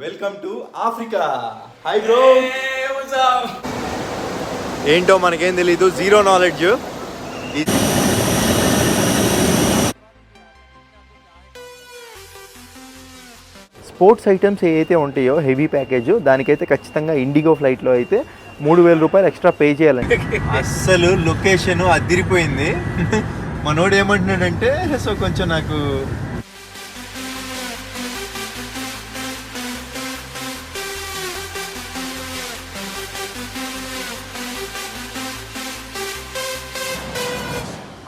Welcome to Africa hi bro ఏంటో మనకేం తెలీదు. జీరో నాలెడ్జ్ స్పోర్ట్స్ ఐటమ్స్ ఏవైతే ఉంటాయో హెవీ ప్యాకేజ్ దానికైతే ఖచ్చితంగా ఇండిగో ఫ్లైట్లో అయితే మూడు వేల రూపాయలు ఎక్స్ట్రా పే చేయాలండి. అస్సలు లొకేషన్ అదిరిపోయింది. మనోడు ఏమంటున్నాడంటే సో కొంచెం నాకు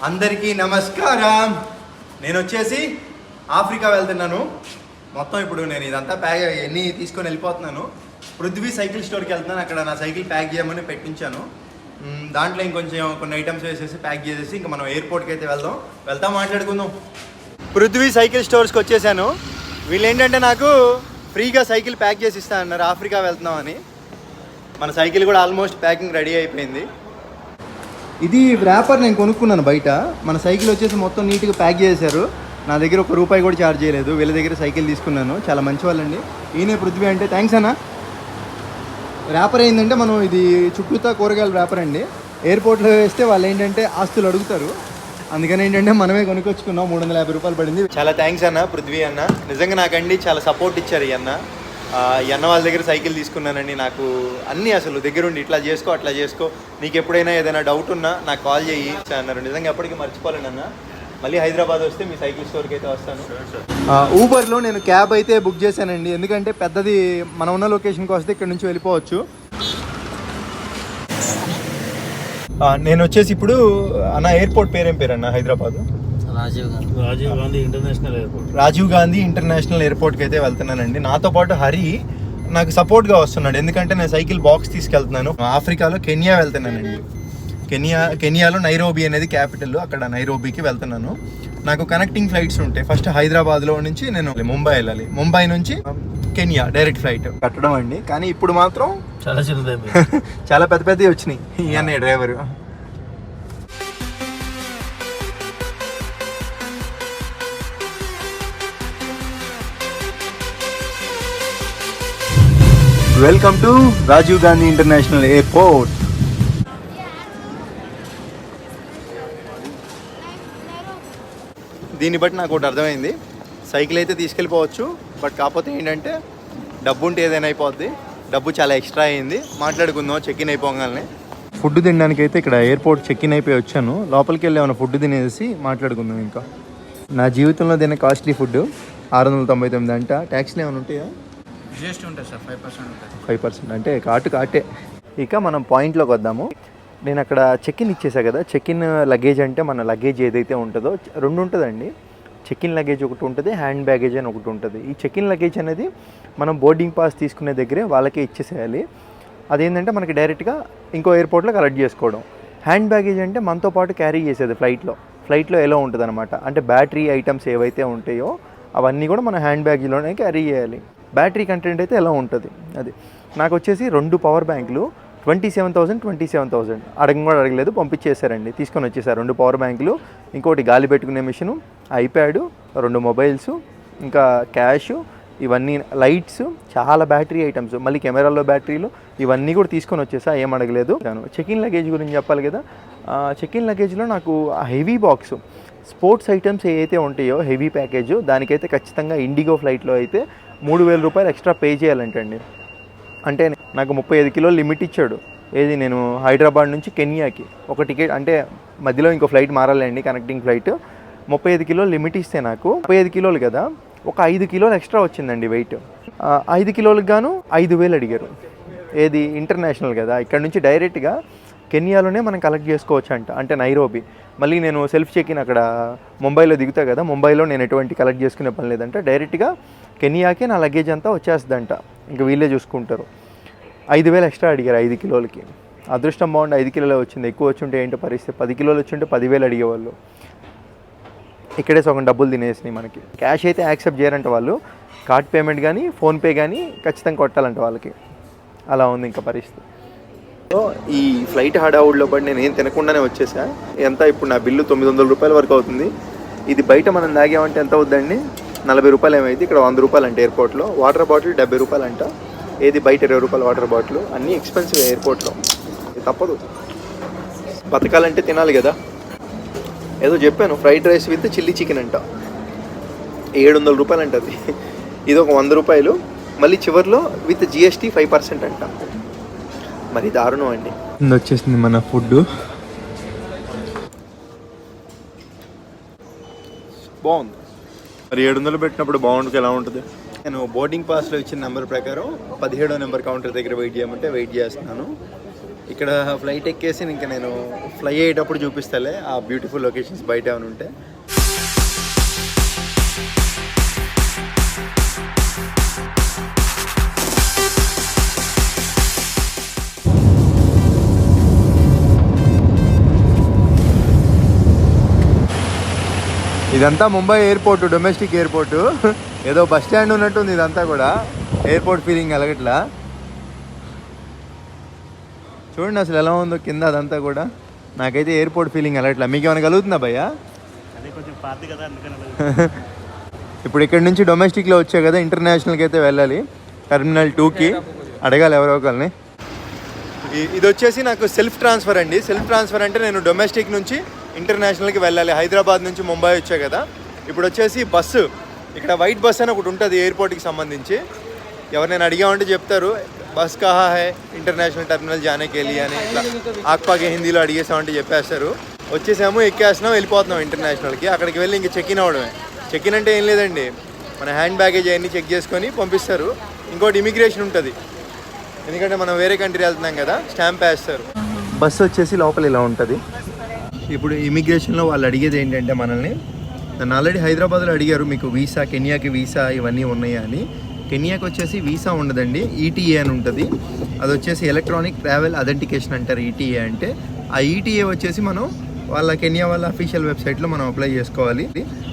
అందరికీ నమస్కారం. నేను వచ్చేసి ఆఫ్రికా వెళ్తున్నాను. మొత్తం ఇప్పుడు నేను ఇదంతా ప్యాక్ ఎన్ని తీసుకొని వెళ్ళిపోతున్నాను. పృథ్వీ సైకిల్ స్టోర్కి వెళ్తున్నాను. అక్కడ నా సైకిల్ ప్యాక్ చేయమని పెట్టించాను. దాంట్లో ఇంకొంచెం కొన్ని ఐటమ్స్ వేసేసి ప్యాక్ చేసేసి ఇంకా మనం ఎయిర్పోర్ట్కి అయితే వెళ్దాం. వెళ్తాం మాట్లాడుకుందాం. పృథ్వీ సైకిల్ స్టోర్స్కి వచ్చేసాను. వీళ్ళు ఏంటంటే నాకు ఫ్రీగా సైకిల్ ప్యాక్ చేసి ఇస్తా అన్నారు ఆఫ్రికా వెళ్తున్నామని. మన సైకిల్ కూడా ఆల్మోస్ట్ ప్యాకింగ్ రెడీ అయిపోయింది. ఇది ర్యాపర్ నేను కొనుక్కున్నాను బయట. మన సైకిల్ వచ్చేసి మొత్తం నీట్గా ప్యాక్ చేశారు. నా దగ్గర ఒక రూపాయి కూడా ఛార్జ్ చేయలేదు. వీళ్ళ దగ్గర సైకిల్ తీసుకున్నాను. చాలా మంచి వాళ్ళండి ఈయనే పృథ్వీ అంటే థ్యాంక్స్ అన్న. ర్యాపర్ ఏంటంటే మనం ఇది చుట్టూతా కూరగాయల ర్యాపర్ అండి. ఎయిర్పోర్ట్లో వేస్తే వాళ్ళు ఏంటంటే ఆస్తులు అడుగుతారు. అందుకని ఏంటంటే మనమే కొనుక్కొచ్చుకున్నాం. మూడు వందల యాభై రూపాయలు పడింది. చాలా థ్యాంక్స్ అన్న పృథ్వీ అన్న. నిజంగా నాకండి చాలా సపోర్ట్ ఇచ్చారు ఈ అన్న. అన్న వాళ్ళ దగ్గర సైకిల్ తీసుకున్నానండి. నాకు అన్నీ అసలు దగ్గరుండి ఇట్లా చేసుకో అట్లా చేసుకో. నీకు ఎప్పుడైనా ఏదైనా డౌట్ ఉన్నా నాకు కాల్ చేయి అన్నారు. నిజంగా ఎప్పటికీ మర్చిపోలేను అన్న. మళ్ళీ హైదరాబాద్ వస్తే మీ సైకిల్ స్టోర్కి అయితే వస్తాను. ఊబర్లో నేను క్యాబ్ అయితే బుక్ చేశానండి. ఎందుకంటే పెద్దది మనం ఉన్న లొకేషన్కి వస్తే ఇక్కడ నుంచి వెళ్ళిపోవచ్చు. నేను వచ్చేసి ఇప్పుడు అన్న ఎయిర్పోర్ట్ పేరేం పేరు అన్న Hyderabad? Rajiv Gandhi. Rajiv Gandhi international airport. Rajiv Gandhi international ఎయిర్పోర్ట్కి అయితే వెళ్తున్నానండి. నాతో పాటు హరి నాకు సపోర్ట్గా వస్తున్నాడు. ఎందుకంటే నేను సైకిల్ బాక్స్ తీసుకెళ్తున్నాను. ఆఫ్రికాలో కెనియా వెళ్తున్నానండి. కెనియా కెనియాలో నైరోబీ అనేది క్యాపిటల్. అక్కడ నైరోబీకి వెళ్తున్నాను. నాకు కనెక్టింగ్ ఫ్లైట్స్ ఉంటాయి. ఫస్ట్ హైదరాబాద్లో నుంచి నేను ముంబై వెళ్ళాలి. ముంబై నుంచి కెనియా డైరెక్ట్ ఫ్లైట్. కట్టడం అండి. కానీ ఇప్పుడు మాత్రం చాలా చిన్నదైపోయింది. చాలా పెద్ద పెద్దవి వచ్చినాయి. ఈ అన్నయ్య driver. Welcome to Rajiv Gandhi international airport దీన్ని బట్టి నాకు ఒకటి అర్థమైంది. సైకిల్ అయితే తీసుకెళ్ళిపోవచ్చు బట్ కాకపోతే ఏంటంటే డబ్బు ఉంటే ఏదైనా అయిపోద్ది. డబ్బు చాలా ఎక్స్ట్రా అయింది. మాట్లాడుకుందాం చెక్ ఇన్ అయిపోగానే. ఫుడ్ తినడానికి అయితే ఇక్కడ ఎయిర్పోర్ట్ చెక్ ఇన్ అయిపోయి వచ్చాను. లోపలికి వెళ్ళి ఏమైనా ఫుడ్ తినేసి మాట్లాడుకుందాం ఇంకా. నా జీవితంలో తిన్న కాస్ట్లీ ఫుడ్ ఆరు వందల తొంభై తొమ్మిది అంట. ట్యాక్స్లు ఏమైనా ఉంటాయా? జిఎస్టీ ఉంటుంది సార్ ఫైవ్ పర్సెంట్ ఉంటుంది. ఫైవ్ పర్సెంట్ అంటే కాటు కాటే. ఇక మనం పాయింట్లోకి వద్దాము. నేను అక్కడ చెక్ ఇన్ ఇచ్చేసా కదా చెక్ ఇన్ లగేజ్ అంటే మన లగేజ్ ఏదైతే ఉంటుందో రెండు ఉంటుందండి. చెక్ ఇన్ లగేజ్ ఒకటి ఉంటుంది హ్యాండ్ బ్యాగేజ్ అని ఒకటి ఉంటుంది. ఈ చెక్ ఇన్ లగేజ్ అనేది మనం బోర్డింగ్ పాస్ తీసుకునే దగ్గరే వాళ్ళకే ఇచ్చేసేయాలి. అదేంటంటే మనకి డైరెక్ట్గా ఇంకో ఎయిర్పోర్ట్లో కలెక్ట్ చేసుకోవడం. హ్యాండ్ బ్యాగేజ్ అంటే మనతో పాటు క్యారీ చేసేది ఫ్లైట్లో ఫ్లైట్లో ఎలా ఉంటుంది అనమాట అంటే బ్యాటరీ ఐటమ్స్ ఏవైతే ఉంటాయో అవన్నీ కూడా మన హ్యాండ్ బ్యాగ్లోనే క్యారీ చేయాలి. బ్యాటరీ కంటెంట్ అయితే ఎలా ఉంటుంది? అది నాకు వచ్చేసి రెండు పవర్ బ్యాంకులు twenty seven thousand twenty seven thousand. అడగం కూడా అడగలేదు పంపించేశారండి. తీసుకొని వచ్చేసారు. రెండు పవర్ బ్యాంకులు ఇంకోటి గాలి పెట్టుకునే మిషను ఐప్యాడ్ రెండు మొబైల్స్ ఇంకా క్యాష్ ఇవన్నీ లైట్స్ చాలా బ్యాటరీ ఐటమ్స్. మళ్ళీ కెమెరాల్లో బ్యాటరీలు ఇవన్నీ కూడా తీసుకొని వచ్చేసా ఏం అడగలేదు. చెక్ ఇన్ లగేజ్ గురించి చెప్పాలి కదా. చెక్ ఇన్ లగేజ్లో నాకు హెవీ బాక్స్ స్పోర్ట్స్ ఐటమ్స్ ఏవైతే ఉంటాయో హెవీ ప్యాకేజ్ దానికైతే ఖచ్చితంగా ఇండిగో ఫ్లైట్లో అయితే మూడు వేల రూపాయలు ఎక్స్ట్రా పే చేయాలంటండి. అంటే నాకు ముప్పై ఐదు కిలోలు లిమిట్ ఇచ్చాడు. ఏది నేను హైదరాబాద్ నుంచి కెన్యాకి. ఒక టికెట్ అంటే మధ్యలో ఇంకో ఫ్లైట్ మారాలండి కనెక్టింగ్ ఫ్లైట్. ముప్పై ఐదు కిలోలు లిమిట్ ఇస్తే నాకు ముప్పై ఐదు కిలోలు కదా ఒక ఐదు కిలోలు ఎక్స్ట్రా వచ్చిందండి వెయిట్. ఐదు కిలోలకు గాను ఐదు వేలు అడిగారు. ఏది ఇంటర్నేషనల్ కదా ఇక్కడ నుంచి డైరెక్ట్గా కెన్యాలోనే మనం కలెక్ట్ చేసుకోవచ్చు అంట అంటే నైరోబి. మళ్ళీ నేను సెల్ఫ్ చెక్ ఇన్ అక్కడ ముంబైలో దిగుతా కదా ముంబైలో నేను ఎటువంటి కలెక్ట్ చేసుకునే పని లేదంటే డైరెక్ట్గా కెనియాకే నా లగేజ్ అంతా వచ్చేస్తుందంట. ఇంకా వీళ్ళే చూసుకుంటారు. ఐదు వేలు ఎక్స్ట్రా అడిగారు ఐదు కిలోలకి. అదృష్టం బాగుండి ఐదు కిలోలే వచ్చింది. ఎక్కువ వచ్చుంటే ఏంటో పరిస్థితి? పది కిలోలు వచ్చుంటే పదివేలు అడిగేవాళ్ళు. ఇక్కడే సగం డబ్బులు తినేసినాయి మనకి. క్యాష్ అయితే యాక్సెప్ట్ చేయరంట వాళ్ళు. కార్డ్ పేమెంట్ కానీ ఫోన్పే కానీ ఖచ్చితంగా కొట్టాలంట వాళ్ళకి. అలా ఉంది ఇంకా పరిస్థితి. సో ఈ ఫ్లైట్ హడావుడిలో పడి నేను ఏం తినకుండానే వచ్చేసా? ఎంత ఇప్పుడు నా బిల్లు తొమ్మిది వందల రూపాయల వరకు అవుతుంది. ఇది బయట మనం తాగామంటే ఎంత అవుద్దండి? నలభై రూపాయలు ఏమైంది? ఇక్కడ వంద రూపాయలు అంట ఎయిర్పోర్ట్లో వాటర్ బాటిల్ డెబ్బై రూపాయలు అంట. ఏది బయట ఇరవై రూపాయల వాటర్ బాటిల్ అన్నీ ఎక్స్పెన్సివ్ ఎయిర్పోర్ట్లో ఇది తప్పదు. బతకాలంటే తినాలి కదా. ఏదో చెప్పాను fried rice with chilli chicken అంట. ఏడు వందల రూపాయలు అంట అది. ఇది ఒక వంద రూపాయలు. మళ్ళీ చివర్లో విత్ జిఎస్టీ ఫైవ్ పర్సెంట్ అంట. మరి దారుణం అండి. వచ్చేసింది మన ఫుడ్ బాగుంది. మరి ఏడు వందలు పెట్టినప్పుడు బాగుంటుంది ఎలా ఉంటుంది? నేను బోర్డింగ్ పాస్లో ఇచ్చిన నెంబర్ ప్రకారం పదిహేడో నెంబర్ కౌంటర్ దగ్గర వెయిట్ చేయమంటే వెయిట్ చేస్తున్నాను. ఇక్కడ ఫ్లైట్ ఎక్కేసి ఇంకా నేను ఫ్లై అయ్యేటప్పుడు చూపిస్తాలే ఆ బ్యూటిఫుల్ లొకేషన్స్ బయట ఏమైనా ఉంటే. ఇదంతా ముంబై ఎయిర్పోర్ట్ డొమెస్టిక్ ఎయిర్పోర్ట్. ఏదో బస్ స్టాండ్ ఉన్నట్టుంది ఇదంతా కూడా. ఎయిర్పోర్ట్ ఫీలింగ్ కలగట్లా. చూడండి అసలు ఎలా ఉందో కింద అదంతా కూడా. నాకైతే ఎయిర్పోర్ట్ ఫీలింగ్ కలగట్లా. మీకు ఏమైనా కలుగుతుందా భయ్యా? ఇప్పుడు ఇక్కడ నుంచి డొమెస్టిక్లో వచ్చే కదా ఇంటర్నేషనల్కి అయితే వెళ్ళాలి. టెర్మినల్ టూకి. అడగాలి ఎవరో ఒకరిని ఇది వచ్చేసి నాకు సెల్ఫ్ ట్రాన్స్ఫర్ అండి. సెల్ఫ్ ట్రాన్స్ఫర్ అంటే నేను డొమెస్టిక్ నుంచి ఇంటర్నేషనల్కి వెళ్ళాలి. హైదరాబాద్ నుంచి ముంబై వచ్చా కదా. ఇప్పుడు వచ్చేసి బస్సు. ఇక్కడ వైట్ బస్ అని ఒకటి ఉంటుంది ఎయిర్పోర్ట్కి సంబంధించి. ఎవరినైనా అడిగామంటే చెప్తారు బస్ కహా హై ఇంటర్నేషనల్ టెర్మినల్ జానేకెళ్ళి అని ఇట్లా ఆక్పాకే హిందీలో అడిగేసామంటే చెప్పేస్తారు. వచ్చేసాము ఎక్కేస్తున్నాం వెళ్ళిపోతున్నాం ఇంటర్నేషనల్కి. అక్కడికి వెళ్ళి ఇంక చెక్ ఇన్ అవడమే చెక్ ఇన్ అంటే ఏం లేదండి. మన హ్యాండ్ బ్యాగేజ్ అవన్నీ చెక్ చేసుకొని పంపిస్తారు. ఇంకోటి ఇమిగ్రేషన్ ఉంటుంది. ఎందుకంటే మనం వేరే కంట్రీ వెళ్తున్నాం కదా స్టాంప్ వేస్తారు. బస్సు వచ్చేసి లోపల ఇలా ఉంటుంది. ఇప్పుడు ఇమిగ్రేషన్లో వాళ్ళు అడిగేది ఏంటంటే మనల్ని నన్ను ఆల్రెడీ హైదరాబాద్లో అడిగారు మీకు వీసా కెన్యాకి వీసా ఇవన్నీ ఉన్నాయా అని. కెన్యాకి వచ్చేసి వీసా ఉండదండి ఈటీఏ అని ఉంటుంది. అది వచ్చేసి ఎలక్ట్రానిక్ ట్రావెల్ అథెంటికేషన్ అంటారు ఈటీఏ అంటే. ఆ ఈటీఏ వచ్చేసి మనం వాళ్ళ కెన్యా వాళ్ళ అఫీషియల్ వెబ్సైట్లో మనం అప్లై చేసుకోవాలి.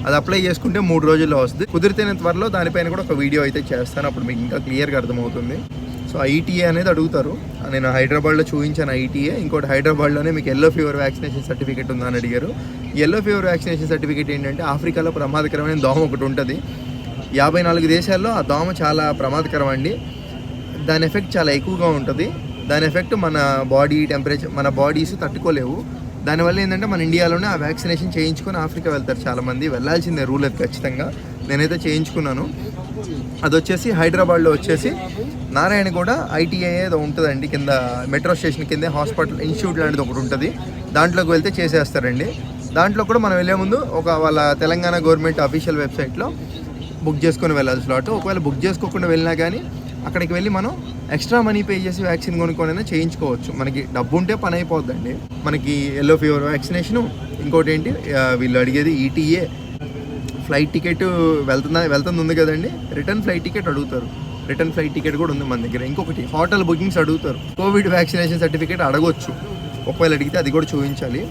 అది అప్లై చేసుకుంటే మూడు రోజుల్లో వస్తుంది. కుదిరితేనే త్వరలో దానిపైన కూడా ఒక వీడియో అయితే చేస్తాను. అప్పుడు మీకు ఇంకా క్లియర్గా అర్థమవుతుంది. సో ఐటీఏ అనేది అడుగుతారు. నేను హైదరాబాద్లో చూపించాను ఐటీఏ ఇంకోటి హైదరాబాద్లోనే మీకు ఎల్లో ఫీవర్ వ్యాక్సినేషన్ సర్టిఫికేట్ ఉందని అడిగారు. ఎల్లో ఫీవర్ వ్యాక్సినేషన్ సర్టిఫికేట్ ఏంటంటే ఆఫ్రికాలో ప్రమాదకరమైన దోమ ఒకటి ఉంటుంది. యాభై నాలుగు దేశాల్లో ఆ దోమ చాలా ప్రమాదకరం అండి. దాని ఎఫెక్ట్ చాలా ఎక్కువగా ఉంటుంది. దాని ఎఫెక్ట్ మన బాడీ టెంపరేచర్ మన బాడీస్ తట్టుకోలేవు. దానివల్ల ఏంటంటే మన ఇండియాలోనే ఆ వ్యాక్సినేషన్ చేయించుకొని ఆఫ్రికా వెళ్తారు చాలామంది. వెళ్ళాల్సిందే రూల్ అది ఖచ్చితంగా. నేనైతే చేయించుకున్నాను. అది వచ్చేసి హైదరాబాద్లో వచ్చేసి నారాయణ కూడా ఐటీఐ ఏదో ఉంటుందండి కింద మెట్రో స్టేషన్ కింద హాస్పిటల్ ఇన్స్టిట్యూట్ లాంటిది ఒకటి ఉంటుంది. దాంట్లోకి వెళ్తే చేసేస్తారండి. దాంట్లో కూడా మనం వెళ్ళే ముందు ఒక వాళ్ళ తెలంగాణ గవర్నమెంట్ అఫీషియల్ వెబ్సైట్లో బుక్ చేసుకొని వెళ్ళాలి స్లాట్. ఒకవేళ బుక్ చేసుకోకుండా వెళ్ళినా కానీ అక్కడికి వెళ్ళి మనం ఎక్స్ట్రా మనీ పే చేసి వ్యాక్సిన్ కొనుక్కొనైనా చేయించుకోవచ్చు. మనకి డబ్బు ఉంటే పని అయిపోద్దండి. మనకి ఎల్లో ఫీవర్ వ్యాక్సినేషను ఇంకోటి ఏంటి? వీళ్ళు అడిగేది ఈటీఏ ఫ్లైట్ టికెట్ వెళ్తుందా వెళ్తుంది ఉంది కదండి. రిటర్న్ ఫ్లైట్ టికెట్ అడుగుతారు. రిటర్న్ ఫ్లైట్ టికెట్ కూడా ఉంది మన దగ్గర. ఇంకొకటి హోటల్ బుకింగ్స్ అడుగుతారు. కోవిడ్ వ్యాక్సినేషన్ సర్టిఫికేట్ అడగొచ్చు. ఒకవేళ అడిగితే అది కూడా చూపించాలి.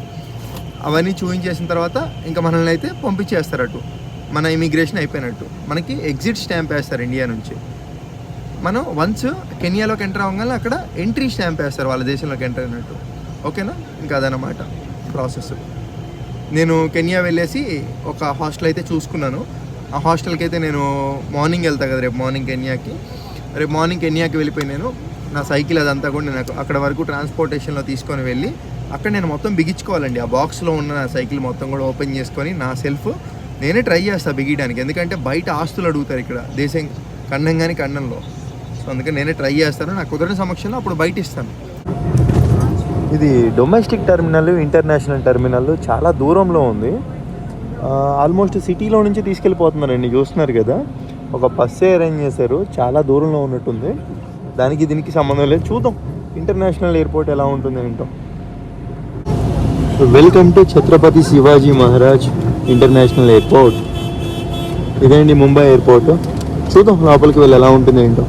అవన్నీ చూపించేసిన తర్వాత ఇంకా మనల్ని అయితే పంపించేస్తారు అటు. మన ఇమిగ్రేషన్ అయిపోయినట్టు. మనకి ఎగ్జిట్ స్టాంప్ వేస్తారు ఇండియా నుంచి. మనం వన్స్ కెనియాలోకి ఎంటర్ అవ్వగానే అక్కడ ఎంట్రీ స్టాంప్ వేస్తారు వాళ్ళ దేశంలోకి ఎంటర్ అయినట్టు. ఓకేనా ఇంకా అదనమాట ప్రాసెస్ నేను కెన్యా వెళ్ళేసి ఒక హాస్టల్ అయితే చూసుకున్నాను. ఆ హాస్టల్కి అయితే నేను మార్నింగ్ వెళ్తాను కదా రేపు మార్నింగ్ కెన్యాకి. రేపు మార్నింగ్ కెన్యాకి వెళ్ళిపోయి నేను నా సైకిల్ అదంతా కూడా నేను అక్కడ వరకు ట్రాన్స్పోర్టేషన్లో తీసుకొని వెళ్ళి అక్కడ నేను మొత్తం బిగించుకోవాలండి. ఆ బాక్స్లో ఉన్న నా సైకిల్ మొత్తం కూడా ఓపెన్ చేసుకొని నా సెల్ఫ్ నేనే ట్రై చేస్తాను బిగియడానికి ఎందుకంటే బయట ఆస్తులు అడుగుతారు ఇక్కడ దేశం ఖండం కానీ ఖండంలో సో అందుకని నేనే ట్రై చేస్తాను. నాకు కుదరని సమక్షంలో అప్పుడు బయట ఇస్తాను. ఇది డొమెస్టిక్ టెర్మినల్ ఇంటర్నేషనల్ టెర్మినల్ చాలా దూరంలో ఉంది. ఆల్మోస్ట్ సిటీలో నుంచి తీసుకెళ్ళిపోతున్నారండి చూస్తున్నారు కదా. ఒక బస్సే అరేంజ్ చేశారు చాలా దూరంలో ఉన్నట్టుంది. దానికి దీనికి సంబంధం లేదు. చూద్దాం ఇంటర్నేషనల్ ఎయిర్పోర్ట్ ఎలా ఉంటుంది ఏంటో. Welcome to Chhatrapati Shivaji Maharaj international airport ఇదేంటి ముంబై ఎయిర్పోర్ట్ చూద్దాం లోపలికి వెళ్ళి ఎలా ఉంటుంది ఏంటో.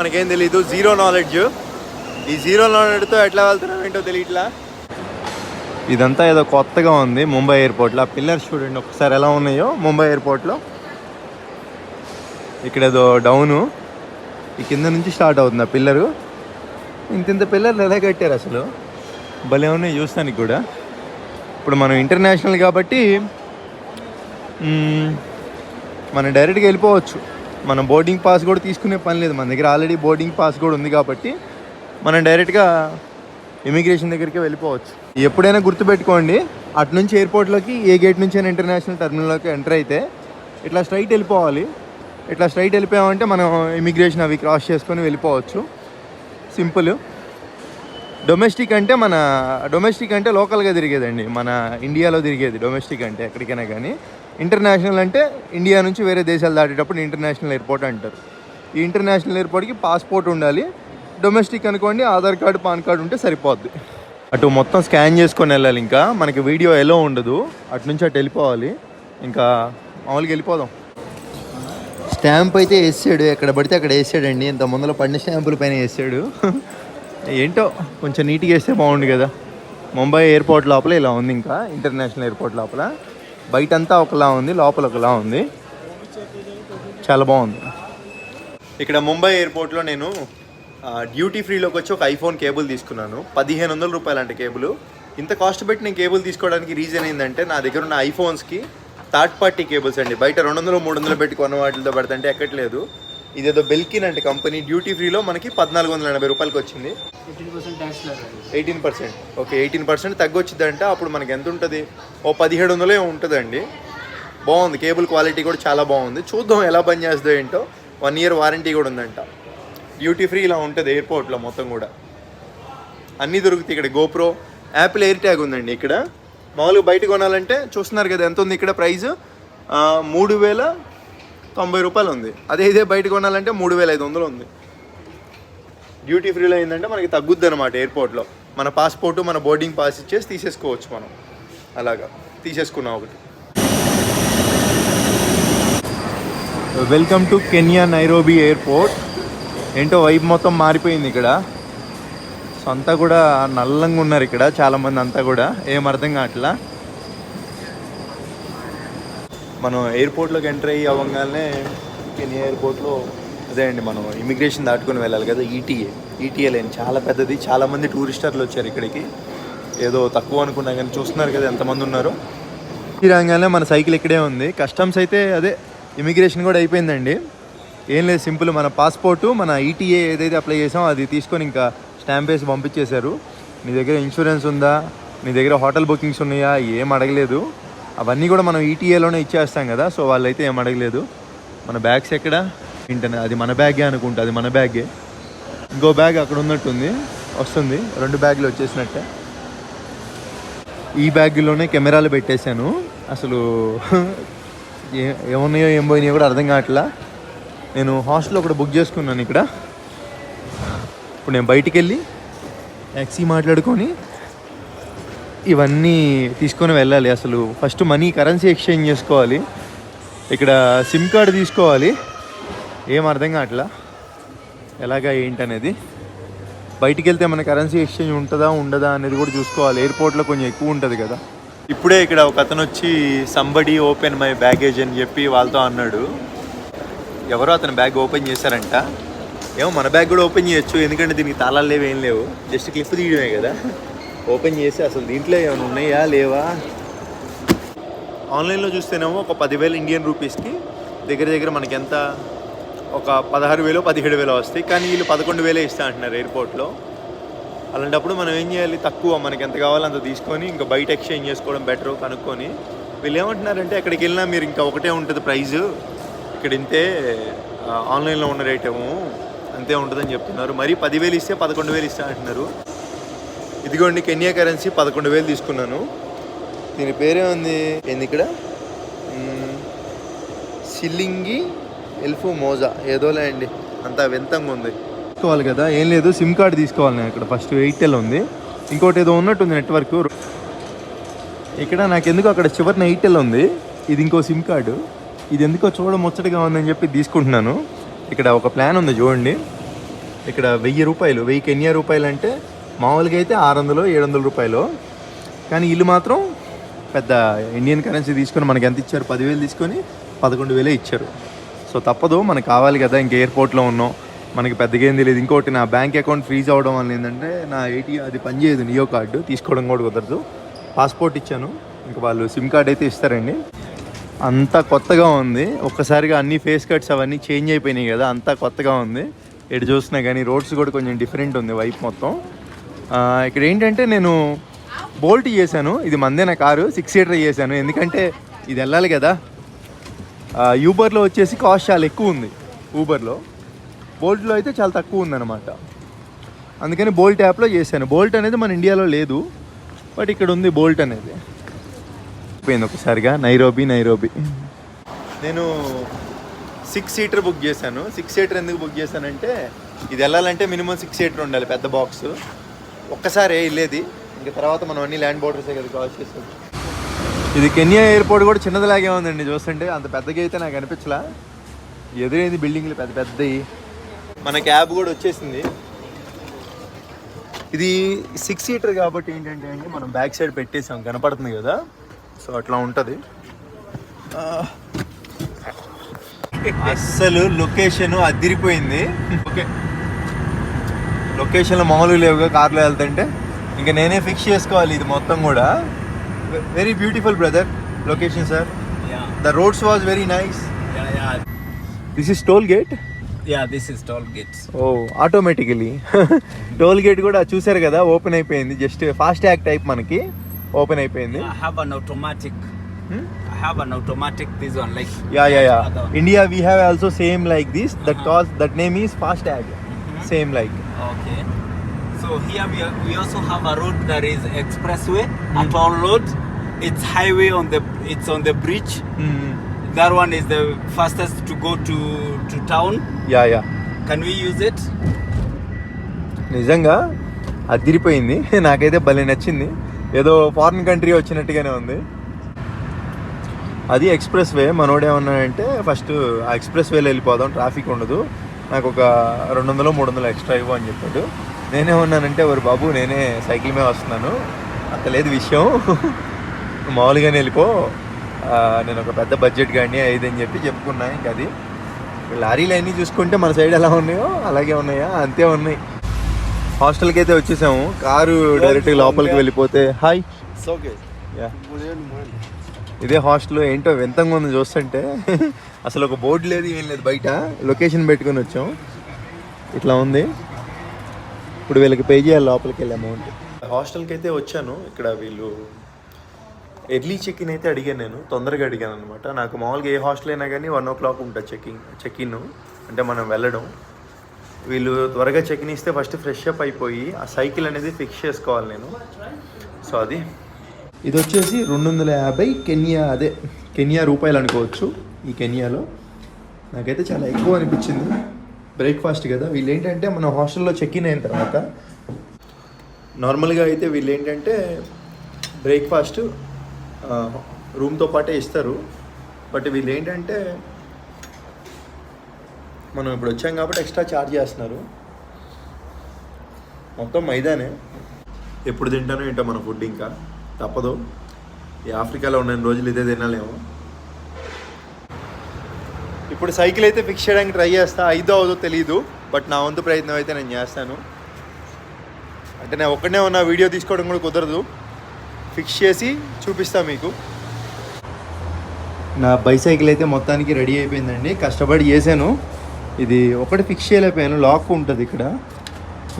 మనకేం తెలీదు జీరో నాలెడ్జ్ ఈ జీరో నాలెడ్జ్తో ఎట్లా వెళ్తున్నాం ఏంటో తెలియట్లా? ఇదంతా ఏదో కొత్తగా ఉంది ముంబై ఎయిర్పోర్ట్లో. ఆ పిల్లర్స్ చూడండి ఒకసారి ఎలా ఉన్నాయో. ముంబై ఎయిర్పోర్ట్లో. ఇక్కడ ఏదో డౌను. ఈ కింద నుంచి స్టార్ట్ అవుతుంది ఆ పిల్లరు. ఇంత ఇంత పిల్లర్లు ఎలా కట్టారు అసలు? భలే ఉన్నాయి చూస్తానికి కూడా. ఇప్పుడు మనం ఇంటర్నేషనల్ కాబట్టి మనం డైరెక్ట్గా వెళ్ళిపోవచ్చు. మనం బోర్డింగ్ పాస్ కూడా తీసుకునే పని లేదు. మన దగ్గర ఆల్రెడీ బోర్డింగ్ పాస్ కూడా ఉంది కాబట్టి మనం డైరెక్ట్గా ఇమిగ్రేషన్ దగ్గరికి వెళ్ళిపోవచ్చు. ఎప్పుడైనా గుర్తుపెట్టుకోండి అటు నుంచి ఎయిర్పోర్ట్లోకి ఏ గేట్ నుంచి అయినా ఇంటర్నేషనల్ టెర్మినల్లోకి ఎంటర్ అయితే ఇట్లా స్ట్రైట్ వెళ్ళిపోవాలి. ఇట్లా స్ట్రైట్ వెళ్ళిపోయామంటే మనం ఇమిగ్రేషన్ అవి క్రాస్ చేసుకొని వెళ్ళిపోవచ్చు. సింపుల్. డొమెస్టిక్ అంటే మన డొమెస్టిక్ అంటే లోకల్గా తిరిగేదండి. మన ఇండియాలో తిరిగేది డొమెస్టిక్ అంటే ఎక్కడికైనా కానీ. ఇంటర్నేషనల్ అంటే ఇండియా నుంచి వేరే దేశాలు దాటేటప్పుడు ఇంటర్నేషనల్ ఎయిర్పోర్ట్ అంటారు. ఈ ఇంటర్నేషనల్ ఎయిర్పోర్ట్కి పాస్పోర్ట్ ఉండాలి. డొమెస్టిక్ అనుకోండి ఆధార్ కార్డు పాన్ కార్డు ఉంటే సరిపోద్ది. అటు మొత్తం స్కాన్ చేసుకొని వెళ్ళాలి ఇంకా. మనకి వీడియో ఎలా ఉండదు. అటు నుంచి అటు వెళ్ళిపోవాలి. ఇంకా మామూలుగా వెళ్ళిపోదాం. స్టాంప్ అయితే వేసాడు. ఎక్కడ పడితే అక్కడ వేసాడండి. ఇంత ముందులో పడిన స్టాంపుల పైన వేసాడు. ఏంటో కొంచెం నీట్గా వేస్తే బాగుండు కదా. ముంబై ఎయిర్పోర్ట్ లోపల ఇలా ఉంది ఇంకా. ఇంటర్నేషనల్ ఎయిర్పోర్ట్ లోపల. బయట అంతా ఒకలా ఉంది లోపల ఒకలా ఉంది. చాలా బాగుంది. ఇక్కడ ముంబై ఎయిర్పోర్ట్లో నేను డ్యూటీ ఫ్రీలోకి వచ్చి ఒక ఐఫోన్ కేబుల్ తీసుకున్నాను. పదిహేను వందల రూపాయలు అంటే కేబుల్ ఇంత కాస్ట్ పెట్టి నేను కేబుల్ తీసుకోవడానికి రీజన్ ఏంటంటే నా దగ్గర ఉన్న ఐఫోన్స్కి థర్డ్ పార్టీ కేబుల్స్ అండి. బయట రెండు వందలు మూడు వందలు పెట్టి కొన్న వాటితో పెడితే ఎక్కట్లేదు. ఇదేదో బెల్కిన్ అంటే కంపెనీ డ్యూటీ ఫ్రీలో మనకి పద్నాలుగు వందల ఎనభై రూపాయలకి వచ్చింది. Eighteen percent okay eighteen percent తగ్గొచ్చిందంటే అప్పుడు మనకి ఎంత ఉంటుంది? ఓ పదిహేడు వందలే ఉంటుందండి. బాగుంది. కేబుల్ క్వాలిటీ కూడా చాలా బాగుంది. చూద్దాం ఎలా పనిచేస్తుందో ఏంటో. వన్ ఇయర్ వారంటీ కూడా ఉందంట. డ్యూటీ ఫ్రీ ఇలా ఉంటుంది ఎయిర్పోర్ట్లో మొత్తం కూడా. అన్నీ దొరుకుతాయి ఇక్కడ. గోప్రో యాపిల్ ఎయిర్ ట్యాగ్ ఉందండి ఇక్కడ. మామూలుగా బయట కొనాలంటే చూస్తున్నారు కదా ఎంత ఉంది ఇక్కడ ప్రైస్ మూడు వేల తొంభై రూపాయలు ఉంది. అదే ఇదే బయట కొనాలంటే మూడు వేల ఐదు వందలు ఉంది. డ్యూటీ ఫ్రీలో ఏంటంటే మనకి తగ్గుద్ది అనమాట ఎయిర్పోర్ట్లో. మన పాస్పోర్టు మన బోర్డింగ్ పాస్ ఇచ్చేసి తీసేసుకోవచ్చు మనం. అలాగా. తీసేసుకున్నాం ఒకటి. Welcome to Kenya Nairobi airport ఏంటో వైపు మొత్తం మారిపోయింది ఇక్కడ. సో అంతా కూడా నల్లంగా ఉన్నారు ఇక్కడ చాలామంది అంతా కూడా. ఏం అర్థం కావట్లా? మనం ఎయిర్పోర్ట్లోకి ఎంటర్ అయ్యి అవ్వగానే కెనియా ఎయిర్పోర్ట్లో అదే అండి మనం ఇమిగ్రేషన్ దాటుకొని వెళ్ళాలి కదా ఈటీఏ ఈటీఏ లేని చాలా పెద్దది. చాలామంది టూరిస్టర్లు వచ్చారు ఇక్కడికి. ఏదో తక్కువ అనుకున్నా కానీ చూస్తున్నారు కదా ఎంతమంది ఉన్నారో. ఈ రంగానే మన సైకిల్ ఇక్కడే ఉంది. కస్టమ్స్ అయితే అదే ఇమిగ్రేషన్ కూడా అయిపోయిందండి. ఏం లేదు సింపుల్. మన పాస్పోర్టు మన ఈటీఏ ఏదైతే అప్లై చేసామో అది తీసుకొని ఇంకా స్టాంప్ వేసి పంపించేశారు. నీ దగ్గర ఇన్సూరెన్స్ ఉందా? నీ దగ్గర హోటల్ బుకింగ్స్ ఉన్నాయా? ఏం అడగలేదు. అవన్నీ కూడా మనం ఈటీఏలోనే ఇచ్చేస్తాం కదా సో వాళ్ళైతే ఏం అడగలేదు. మన బ్యాగ్స్ ఎక్కడ? ఏంటనే అది మన బ్యాగే అనుకుంటా అది మన బ్యాగే ఇంకో బ్యాగ్ అక్కడ ఉన్నట్టుంది వస్తుంది. రెండు బ్యాగులు వచ్చేసినట్టే. ఈ బ్యాగ్లోనే కెమెరాలు పెట్టేశాను. అసలు ఏ ఏమున్నాయో ఏం పోయినాయో కూడా అర్థం కావట్లా. నేను హాస్టల్ ఒకటి బుక్ చేసుకున్నాను ఇక్కడ. ఇప్పుడు నేను బయటికి వెళ్ళి ట్యాక్సీ మాట్లాడుకొని ఇవన్నీ తీసుకొని వెళ్ళాలి. అసలు ఫస్ట్ మనీ కరెన్సీ ఎక్స్చేంజ్ చేసుకోవాలి. ఇక్కడ సిమ్ కార్డు తీసుకోవాలి. ఏం అర్థం కావట్లా? ఎలాగా ఏంటనేది? బయటికి వెళ్తే మన కరెన్సీ ఎక్స్చేంజ్ ఉంటుందా ఉండదా అనేది కూడా చూసుకోవాలి. ఎయిర్పోర్ట్లో కొంచెం ఎక్కువ ఉంటుంది కదా. ఇప్పుడే ఇక్కడ ఒక అతను వచ్చి సంబడి ఓపెన్ మై బ్యాగేజ్ అని చెప్పి వాళ్ళతో అన్నాడు. ఎవరో అతని బ్యాగ్ ఓపెన్ చేశారంట. ఏమో మన బ్యాగ్ కూడా ఓపెన్ చేయొచ్చు ఎందుకంటే దీనికి తాళాలు లేవు ఏం లేవు. జస్ట్ క్లిప్ తీయడమే కదా. ఓపెన్ చేసి అసలు దీంట్లో ఏమైనా ఉన్నాయా లేవా? ఆన్లైన్లో చూస్తేనేమో ఒక పదివేలు ఇండియన్ రూపీస్కి దగ్గర దగ్గర మనకి ఎంత ఒక పదహారు వేలు పదిహేడు వేలు వస్తాయి. కానీ వీళ్ళు పదకొండు వేలే ఇస్తా అంటున్నారు ఎయిర్పోర్ట్లో. అలాంటప్పుడు మనం ఏం చేయాలి? తక్కువ మనకి ఎంత కావాలో అంత తీసుకొని ఇంకా బయట ఎక్స్చేంజ్ చేసుకోవడం బెటర్ కనుక్కొని. వీళ్ళు ఏమంటున్నారంటే ఎక్కడికి వెళ్ళినా మీరు ఇంకా ఒకటే ఉంటుంది ప్రైజు. ఇక్కడ ఇంతే ఆన్లైన్లో ఉన్న రేట్ ఏమో అంతే ఉంటుందని చెప్తున్నారు. మరి పదివేలు ఇస్తే పదకొండు వేలు ఇస్తా అంటున్నారు. ఇదిగోండి కెన్యా కరెన్సీ పదకొండు వేలు తీసుకున్నాను. దీని పేరే ఉంది ఏంది ఇక్కడ? సిల్లింగి ఎల్ఫు మోజా. ఏదోలే అండి అంతా వింతంగా ఉంది. తీసుకోవాలి కదా ఏం లేదు సిమ్ కార్డు తీసుకోవాలి నేను ఇక్కడ. ఫస్ట్ ఎయిర్టెల్ ఉంది. ఇంకోటి ఏదో ఉన్నట్టుంది నెట్వర్క్. ఇక్కడ నాకు ఎందుకు అక్కడ చివరిన ఎయిర్టెల్ ఉంది. ఇది ఇంకో సిమ్ కార్డు. ఇది ఎందుకో చూడ ముచ్చటగా ఉందని చెప్పి తీసుకుంటున్నాను. ఇక్కడ ఒక ప్లాన్ ఉంది చూడండి. ఇక్కడ వెయ్యి రూపాయలు వెయ్యి కెన్యా రూపాయలు అంటే మామూలుగా అయితే ఆరు వందలు ఏడు వందల రూపాయలు. కానీ వీళ్ళు మాత్రం పెద్ద ఇండియన్ కరెన్సీ తీసుకొని మనకి ఎంత ఇచ్చారు? పదివేలు తీసుకొని పదకొండు వేలే ఇచ్చారు. సో తప్పదు మనకు కావాలి కదా ఇంక ఎయిర్పోర్ట్లో ఉన్నాం. మనకి పెద్దగా ఏం తెలియదు. ఇంకోటి నా బ్యాంక్ అకౌంట్ ఫ్రీజ్ అవడం వల్ల ఏంటంటే నా ఏటీఎం అది పనిచేయదు నియో కార్డు తీసుకోవడం కూడా కుదరదు. పాస్పోర్ట్ ఇచ్చాను. ఇంక వాళ్ళు సిమ్ కార్డ్ అయితే ఇస్తారండి. అంతా కొత్తగా ఉంది. ఒక్కసారిగా అన్ని ఫేస్ కట్స్ అవన్నీ చేంజ్ అయిపోయినాయి కదా అంతా కొత్తగా ఉంది. ఎటు చూసినా కానీ రోడ్స్ కూడా కొంచెం డిఫరెంట్ ఉంది వైపు మొత్తం. ఇక్కడ ఏంటంటే నేను బోల్ట్ చేశాను. ఇది మందే నా కారు? సిక్స్ సీటర్ చేశాను. ఎందుకంటే ఇది వెళ్ళాలి కదా. యూబర్లో వచ్చేసి కాస్ట్ చాలా ఎక్కువ ఉంది ఊబర్లో. బోల్ట్లో అయితే చాలా తక్కువ ఉందన్నమాట. అందుకని బోల్ట్ యాప్లో చేశాను. బోల్ట్ అనేది మన ఇండియాలో లేదు. బట్ ఇక్కడ ఉంది బోల్ట్ అనేది. పోయింది ఒకసారిగా. Nairobi Nairobi. నేను సిక్స్ సీటర్ బుక్ చేశాను. సిక్స్ సీటర్ ఎందుకు బుక్ చేశానంటే ఇది వెళ్ళాలంటే మినిమం సిక్స్ సీటర్ ఉండాలి పెద్ద బాక్స్. ఒక్కసారి వెళ్ళేది. ఇంకా తర్వాత మనం అన్ని ల్యాండ్ బోర్డర్సే కదా కాల్ చేసాం ఇది కెన్యా ఎయిర్పోర్ట్ కూడా చిన్నదిలాగే ఉందండి చూస్తుంటే. అంత పెద్దగా అయితే నాకు అనిపించలా. ఎదురైంది బిల్డింగ్లు పెద్ద పెద్దవి మన క్యాబ్ కూడా వచ్చేసింది. ఇది సిక్స్ సీటర్ కాబట్టి ఏంటంటే అండి మనం బ్యాక్ సైడ్ పెట్టేసాం. కనపడుతుంది కదా? సో అట్లా ఉంటుంది. అస్సలు లొకేషన్ అదిరిపోయింది. ఓకే. లొకేషన్లో మామూలుగా లేవుగా కార్లో వెళ్తుంటే. ఇంకా నేనే ఫిక్స్ చేసుకోవాలి ఇది మొత్తం కూడా. Very beautiful brother location sir the roads was very nice. This is toll gate this is toll gates. Oh automatically toll gate కూడా చూసారు కదా ఓపెన్ అయిపోయింది. జస్ట్ ఫాస్ట్ ట్యాగ్ టైప్ మనకి. ఓపెన్ అయిపోయింది I have an automatic. Hmm? I have an automatic. This one, like. Yeah yeah yeah other- India we have also same like this that Uh-huh. Cause that name is fast tag same like Okay. So here we, are, we also have a road that is expressway, a toll road. It's highway on the. It's on the bridge. That one is the fastest to go to to town. Yeah yeah Can we use it? నిజంగా అదిరిపోయింది నాకైతే భలే నచ్చింది ఏదో foreign country వచ్చినట్టుగానే ఉంది. అది express way మనోడు ఏమన్నాడంటే ఫస్ట్ ఆ ఎక్స్ప్రెస్ వేలో వెళ్ళిపోదాం ట్రాఫిక్ ఉండదు నాకు ఒక రెండు వందలు మూడు వందలు ఎక్స్ట్రా ఇవ్వు అని చెప్పాడు. నేనేమన్నానంటే ఎవరు బాబు నేనే సైకిల్ మీద వస్తున్నాను అంత లేదు విషయం. మామూలుగానే వెళ్ళిపో నేను ఒక పెద్ద బడ్జెట్ కానీ అయ్యింది అని చెప్పి చెప్పుకున్నా ఇంకా అది. లారీలు అన్నీ చూసుకుంటే మన సైడ్ ఎలా ఉన్నాయో అలాగే ఉన్నాయా? అంతే ఉన్నాయి. హాస్టల్కి అయితే వచ్చేసాము. కారు డైరెక్ట్ లోపలికి వెళ్ళిపోతే హాయ్ ఇదే హాస్టల్ ఏంటో వింతంగా ఉంది చూస్తుంటే. అసలు ఒక బోర్డు లేదు ఏం లేదు బయట. లొకేషన్ పెట్టుకొని వచ్చాం. ఇట్లా ఉంది. ఇప్పుడు వీళ్ళకి పే చేయాలి లోపలికి వెళ్ళి అమౌంట్ హాస్టల్కి అయితే వచ్చాను. ఇక్కడ వీళ్ళు ఎర్లీ చెక్ ఇన్ అయితే అడిగాను నేను. తొందరగా అడిగాను అనమాట నాకు మామూలుగా ఏ హాస్టల్ అయినా కానీ వన్ ఓ క్లాక్ ఉంటుంది చెకింగ్ చెక్ ఇన్ అంటే మనం వెళ్ళడం. వీళ్ళు త్వరగా చెక్ని ఇస్తే ఫస్ట్ ఫ్రెష్ అప్ అయిపోయి ఆ సైకిల్ అనేది ఫిక్స్ చేసుకోవాలి నేను. సో అది. ఇది వచ్చేసి రెండు వందల యాభై కెనియా అదే కెనియా రూపాయలు అనుకోవచ్చు ఈ కెనియాలో. నాకైతే చాలా ఎక్కువ అనిపించింది. బ్రేక్ఫాస్ట్ కదా. వీళ్ళు ఏంటంటే మన హాస్టల్లో చెక్ ఇన్ అయిన తర్వాత నార్మల్గా అయితే వీళ్ళు ఏంటంటే బ్రేక్ఫాస్ట్ రూమ్తో పాటే ఇస్తారు. బట్ వీళ్ళు ఏంటంటే మనం ఇప్పుడు వచ్చాం కాబట్టి ఎక్స్ట్రా ఛార్జ్ చేస్తున్నారు. మొత్తం మైదానే. ఎప్పుడు తింటానో ఏంటో మన ఫుడ్ ఇంకా? తప్పదు. ఈ ఆఫ్రికాలో ఉన్న రోజులు ఇదే తినాలేమో. ఇప్పుడు సైకిల్ అయితే ఫిక్స్ చేయడానికి ట్రై చేస్తా. అయిదో అవుదో తెలియదు బట్ నా వంతు ప్రయత్నం అయితే నేను చేస్తాను. అంటే నేను ఒక్కడనే ఉన్న వీడియో తీసుకోవడం కూడా కుదరదు. ఫిక్స్ చేసి చూపిస్తా మీకు. నా బైసైకిల్ అయితే మొత్తానికి రెడీ అయిపోయిందండి. కష్టపడి చేశాను. ఇది ఒకటి ఫిక్స్ చేయలేకపోయాను లాక్ ఉంటుంది ఇక్కడ.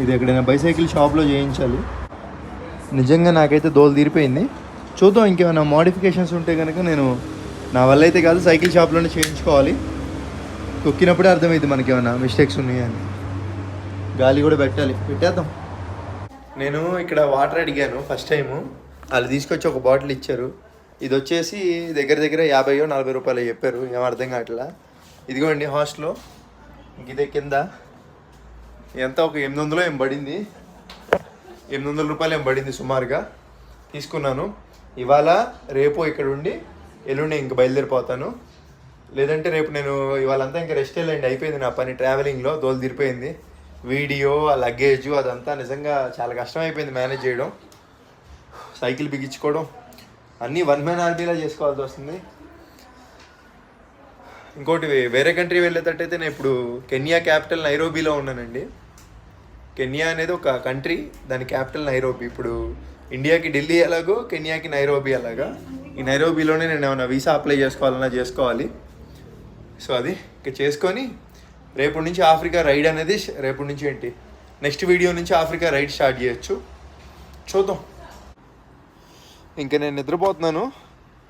ఇది ఎక్కడైనా బైసైకిల్ షాప్లో చేయించాలి. నిజంగా నాకైతే దోలు తీరిపోయింది. చూద్దాం ఇంకేమైనా మోడిఫికేషన్స్ ఉంటే కనుక నేను నా వల్ల అయితే కాదు సైకిల్ షాప్లోనే చేయించుకోవాలి. తొక్కినప్పుడే అర్థమైంది మనకి ఏమైనా మిస్టేక్స్ ఉన్నాయని. గాలి కూడా పెట్టాలి. పెట్టేద్దాం. నేను ఇక్కడ వాటర్ అడిగాను ఫస్ట్ టైము వాళ్ళు తీసుకొచ్చి ఒక బాటిల్ ఇచ్చారు. ఇది వచ్చేసి దగ్గర దగ్గర యాభైయో నలభై రూపాయలు చెప్పారు. ఏం అర్థం కావట్లా? ఇదిగోండి హాస్టల్లో ఇదే కింద. ఎంత? ఒక ఎనిమిది వందలు ఏం పడింది? ఎనిమిది వందల రూపాయలు ఏం పడింది సుమారుగా? తీసుకున్నాను. ఇవాళ రేపు ఇక్కడ ఉండి ఎల్లుండి ఇంక బయలుదేరిపోతాను. లేదంటే రేపు నేను ఇవాళంతా ఇంకా రెస్ట్ వెళ్ళండి. అయిపోయింది నా పని. ట్రావెలింగ్లో దోలు తీరిపోయింది. వీడియో ఆ లగేజ్ అదంతా నిజంగా చాలా కష్టం అయిపోయింది మేనేజ్ చేయడం. సైకిల్ బిగించుకోవడం. అన్నీ వన్ మ్యాన్ ఆర్మీలా చేసుకోవాల్సి వస్తుంది. ఇంకోటి వేరే కంట్రీ వెళ్ళేటట్టయితే నేను ఇప్పుడు కెన్యా క్యాపిటల్ నైరోబీలో ఉన్నానండి. కెన్యా అనేది ఒక కంట్రీ దాని క్యాపిటల్ నైరోబీ. ఇప్పుడు ఇండియాకి ఢిల్లీ ఎలాగో కెన్యాకి నైరోబీ అలాగా. ఈ నైరోబీలోనే నేను ఏమైనా వీసా అప్లై చేసుకోవాలన్నా చేసుకోవాలి. సో అది ఇక చేసుకొని రేపటి నుంచి ఆఫ్రికా రైడ్ అనేది రేపటి నుంచి ఏంటి? నెక్స్ట్ వీడియో నుంచి ఆఫ్రికా రైడ్ స్టార్ట్ చేయొచ్చు. చూద్దాం. ఇంకా నేను నిద్రపోతున్నాను.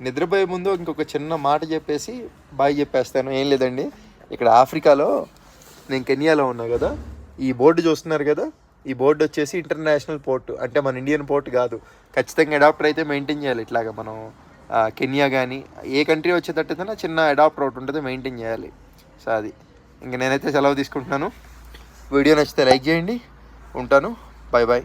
నిద్రపోయే ముందు ఇంకొక చిన్న మాట చెప్పేసి బాయ్ చెప్పేస్తాను. ఏం లేదండి. ఇక్కడ ఆఫ్రికాలో నేను కెనియాలో ఉన్నా కదా ఈ బోర్డు చూస్తున్నారు కదా ఈ బోర్డు వచ్చేసి ఇంటర్నేషనల్ పోర్ట్ అంటే మన ఇండియన్ పోర్ట్ కాదు. ఖచ్చితంగా అడాప్టర్ అయితే మెయింటైన్ చేయాలి. ఇట్లాగా మనం కెనియా కానీ ఏ కంట్రీ వచ్చేటట్టయితే చిన్న అడాప్టర్ ఒకటి ఉంటుంది మెయింటైన్ చేయాలి. సో అది. ఇంకా నేనైతే సెలవు తీసుకుంటున్నాను. వీడియో నచ్చితే లైక్ చేయండి. ఉంటాను. Bye bye